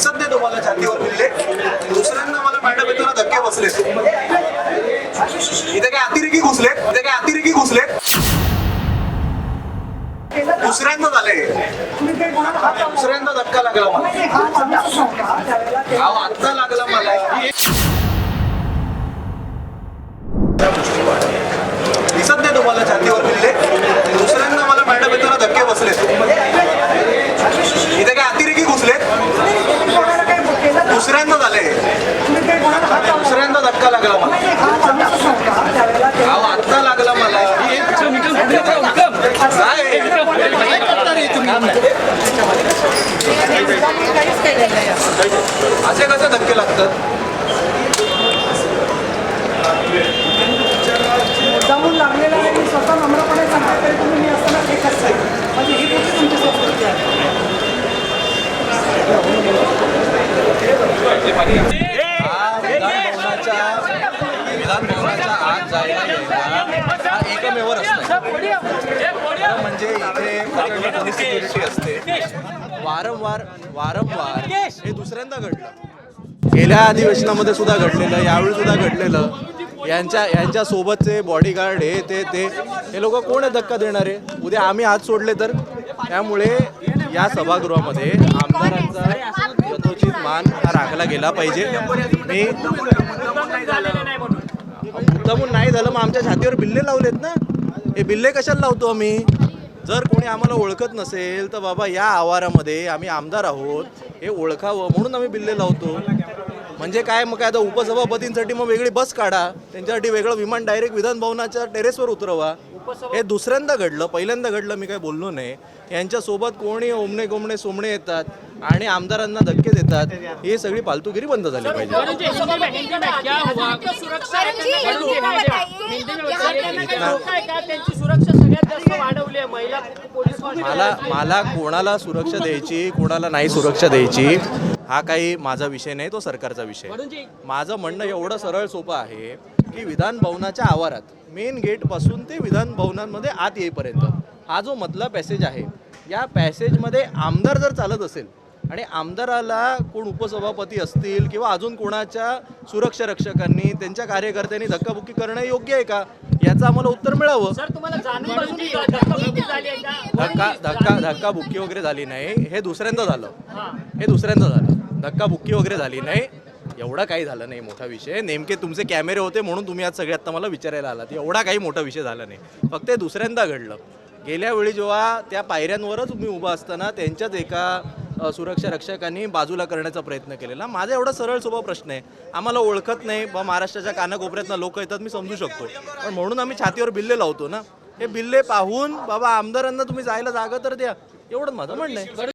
दिसत नाही तुम्हाला छातीवर दिले दुसऱ्यांदा मला मॅडम येताना धक्के बसले इथे काय अतिरेकी घुसले इथे काय अतिरेकी घुसले दुसऱ्यांदा झाले. दुसऱ्यांदा धक्का लागला मला. अहो आत्ता लागला मला दिसत नाही तुम्हाला छातीवर बिल्ले दुसऱ्यांदा मला मॅडम येताना धक्के बसले इथे काय अतिरेकी घुसले दुसऱ्यांदा झाले दुसऱ्यांदा धक्का लागला मला अहो आत्ता लागला मला काय असे कसे धक्के लागतात? मुद्दामून लागलेला आहे. मी स्वतः नम्रपणे सांगते तरी तुम्ही मी असताना ठीक असताय म्हणजे ही कुठली तुमची संस्कृती आहे. विधान भवनाच्या आत जायला यायला हा एकमेव रस्ता आहे. खरं म्हणजे इथे सिक्युरिटी असते. वारंवार वारंवार हे दुसऱ्यांदा घडलं. गेल्या अधिवेशनामध्ये सुद्धा घडलेलं यावेळी सुद्धा घडलेलं. यांच्या यांच्या सोबतचे बॉडीगार्ड हे ते ते हे लोक कोण आहे धक्का देणारे? उद्या आम्ही हात सोडले तर? त्यामुळे या सभागृहामध्ये आमदारांचा यथोचित मान हा राखला गेला पाहिजे. मी मुद्दामून नाही झालं मग आमच्या छातीवर बिल्ले लावलेत ना? हे बिल्ले कशाला लावतो आम्ही? जर कोणी आम्हाला ओळखत नसेल तर बाबा या आवारामध्ये आम्ही आमदार आहोत. हे ओळखावं म्हणून आम्ही बिल्ले लावतो. म्हणजे काय मग काय आता उपसभापतींसाठी मग वेगळी बस काढा. त्यांच्यासाठी वेगळं विमान डायरेक्ट विधान भवनाच्या टेरेसवर उतरवा. हे दुसऱ्यांदा घडलं पहिल्यांदा घडलं मी काय बोललो नाही. यांच्यासोबत कोणी ओमणे गोमणे सोमणे येतात. आणि आमदारांना धक्के देतात. ही सगळी फालतूगिरी बंद झाली पाहिजे. मला मला कोणाला सुरक्षा द्यायची कोणाला नाही सुरक्षा द्यायची हा काही माझा विषय नाही तो सरकारचा विषय आहे. माझं म्हणणं एवढं सरळ सोपं आहे की विधान भवनाच्या आवारात मेन गेटपासून ते विधान भवनांमध्ये आत येईपर्यंत हा जो मधला पॅसेज आहे या पॅसेजमध्ये आमदार जर चालत असेल आणि आमदाराला कोण उपसभापती असतील किंवा अजून कोणाच्या सुरक्षा रक्षकांनी त्यांच्या कार्यकर्त्यांनी धक्काबुक्की करणं योग्य आहे का? याचं आम्हाला उत्तर मिळावं. सर तुम्हाला जाणून बुजून धक्काबुक्की झाली आहे. का धक्का धक्का धक्का बुक्की वगैरे झाली नाही. हे दुसऱ्यांदा झालं. हे दुसऱ्यांदा झालं. धक्का बुक्की वगैरे झाली नाही. एवढा काही झालं नाही मोठा विषय. नेमके तुमचे कॅमेरे होते म्हणून तुम्ही आज सगळ्यात मला विचारायला आलात. एवढा काही मोठा विषय झाला नाही. फक्त हे दुसऱ्यांदा घडलं. गेल्या वेळी जेव्हा त्या पायऱ्यांवरच तुम्ही उभा असताना त्यांच्याच एका सुरक्षा रक्षकांनी बाजूला करण्याचा प्रयत्न केलेला. माझा एवढा सरळ सोपा प्रश्न आहे. आम्हाला ओळखत नाही. बा महाराष्ट्राच्या कानाकोपऱ्यातनं लोक येतात मी समजू शकतो. पण म्हणून आम्ही छातीवर बिल्ले लावतो ना. हे बिल्ले पाहून बाबा आमदारांना तुम्ही जायला जागा तर द्या. एवढं माझं म्हणणं आहे.